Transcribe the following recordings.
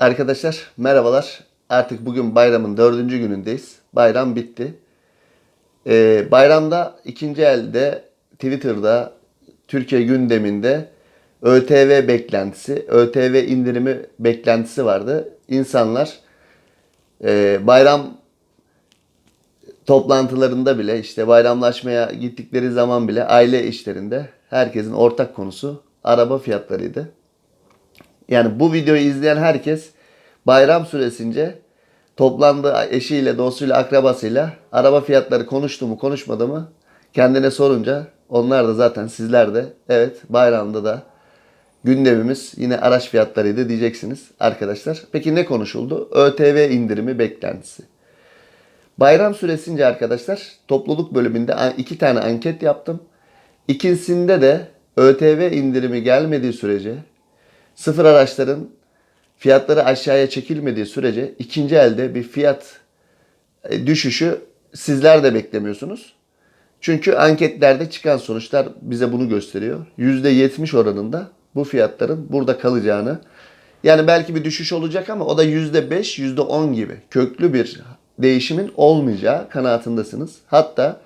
Arkadaşlar merhabalar. Artık bugün bayramın dördüncü günündeyiz. Bayram bitti. Ee, bayramda ikinci elde Twitter'da Türkiye gündeminde ÖTV beklentisi, ÖTV indirimi beklentisi vardı. İnsanlar e, bayram toplantılarında bile işte bayramlaşmaya gittikleri zaman bile aile işlerinde herkesin ortak konusu araba fiyatlarıydı. Yani bu videoyu izleyen herkes bayram süresince toplandığı eşiyle, dostuyla, akrabasıyla araba fiyatları konuştu mu, konuşmadı mı kendine sorunca onlar da zaten sizler de evet bayramda da gündemimiz yine araç fiyatlarıydı diyeceksiniz arkadaşlar. Peki ne konuşuldu? ÖTV indirimi beklentisi. Bayram süresince arkadaşlar topluluk bölümünde iki tane anket yaptım. İkincisinde de ÖTV indirimi gelmediği sürece sıfır araçların fiyatları aşağıya çekilmediği sürece ikinci elde bir fiyat e, düşüşü sizler de beklemiyorsunuz. Çünkü anketlerde çıkan sonuçlar bize bunu gösteriyor. %70 oranında bu fiyatların burada kalacağını yani belki bir düşüş olacak ama o da %5, %10 gibi köklü bir değişimin olmayacağı kanaatindesiniz. Hatta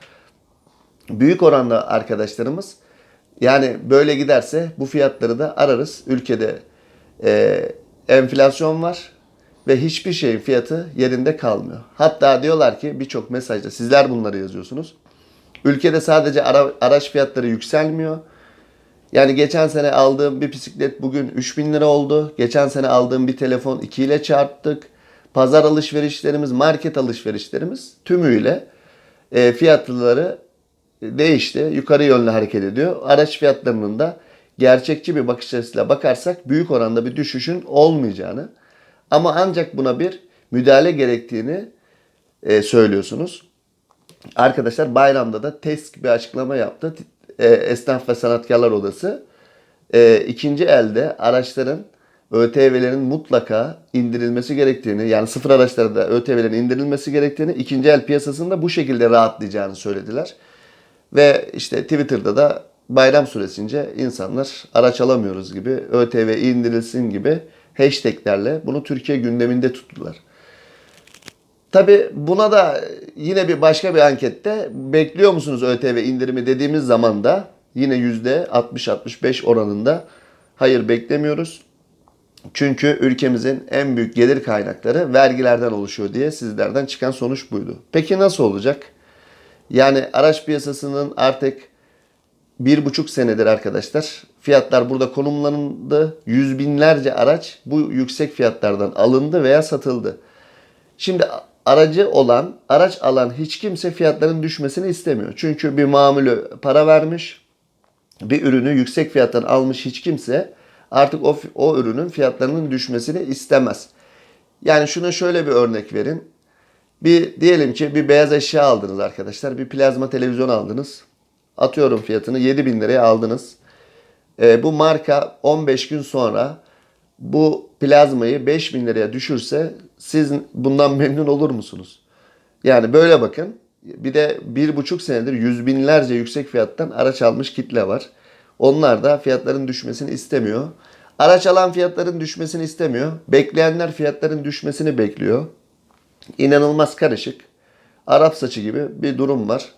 büyük oranda arkadaşlarımız yani böyle giderse bu fiyatları da ararız. Ülkede e, enflasyon var ve hiçbir şeyin fiyatı yerinde kalmıyor. Hatta diyorlar ki birçok mesajda sizler bunları yazıyorsunuz. Ülkede sadece ara, araç fiyatları yükselmiyor. Yani geçen sene aldığım bir bisiklet bugün 3000 lira oldu. Geçen sene aldığım bir telefon 2 ile çarptık. Pazar alışverişlerimiz, market alışverişlerimiz tümüyle e, fiyatları değişti. Yukarı yönlü hareket ediyor. Araç fiyatlarının da gerçekçi bir bakış açısıyla bakarsak büyük oranda bir düşüşün olmayacağını ama ancak buna bir müdahale gerektiğini e, söylüyorsunuz. Arkadaşlar bayramda da TESK bir açıklama yaptı. E, Esnaf ve Sanatkarlar Odası e, ikinci elde araçların ÖTV'lerin mutlaka indirilmesi gerektiğini yani sıfır araçlarda ÖTV'lerin indirilmesi gerektiğini ikinci el piyasasında bu şekilde rahatlayacağını söylediler. Ve işte Twitter'da da bayram süresince insanlar araç alamıyoruz gibi, ÖTV indirilsin gibi hashtaglerle bunu Türkiye gündeminde tuttular. Tabi buna da yine bir başka bir ankette bekliyor musunuz ÖTV indirimi dediğimiz zaman da yine %60-65 oranında hayır beklemiyoruz. Çünkü ülkemizin en büyük gelir kaynakları vergilerden oluşuyor diye sizlerden çıkan sonuç buydu. Peki nasıl olacak? Yani araç piyasasının artık bir buçuk senedir arkadaşlar fiyatlar burada konumlandı. Yüz binlerce araç bu yüksek fiyatlardan alındı veya satıldı. Şimdi aracı olan, araç alan hiç kimse fiyatların düşmesini istemiyor. Çünkü bir mamülü para vermiş, bir ürünü yüksek fiyattan almış hiç kimse artık o, o ürünün fiyatlarının düşmesini istemez. Yani şuna şöyle bir örnek verin. Bir diyelim ki bir beyaz eşya aldınız arkadaşlar. Bir plazma televizyon aldınız. Atıyorum fiyatını 7000 liraya aldınız. E, bu marka 15 gün sonra bu plazmayı 5000 liraya düşürse siz bundan memnun olur musunuz? Yani böyle bakın. Bir de bir buçuk senedir yüz binlerce yüksek fiyattan araç almış kitle var. Onlar da fiyatların düşmesini istemiyor. Araç alan fiyatların düşmesini istemiyor. Bekleyenler fiyatların düşmesini bekliyor. İnanılmaz karışık. Arap saçı gibi bir durum var.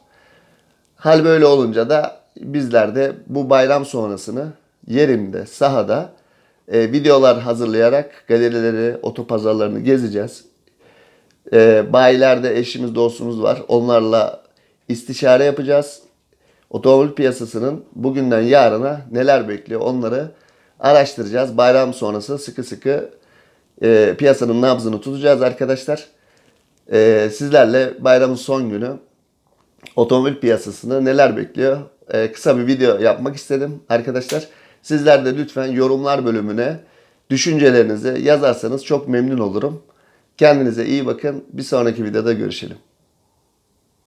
Hal böyle olunca da bizler de bu bayram sonrasını yerinde, sahada e, videolar hazırlayarak galerileri, otopazarlarını gezeceğiz. E, bayilerde eşimiz, dostumuz var. Onlarla istişare yapacağız. Otomobil piyasasının bugünden yarına neler bekliyor onları araştıracağız. Bayram sonrası sıkı sıkı e, piyasanın nabzını tutacağız arkadaşlar. E, sizlerle bayramın son günü otomobil piyasasını neler bekliyor? Ee, kısa bir video yapmak istedim arkadaşlar. Sizler de lütfen yorumlar bölümüne düşüncelerinizi yazarsanız çok memnun olurum. Kendinize iyi bakın. Bir sonraki videoda görüşelim.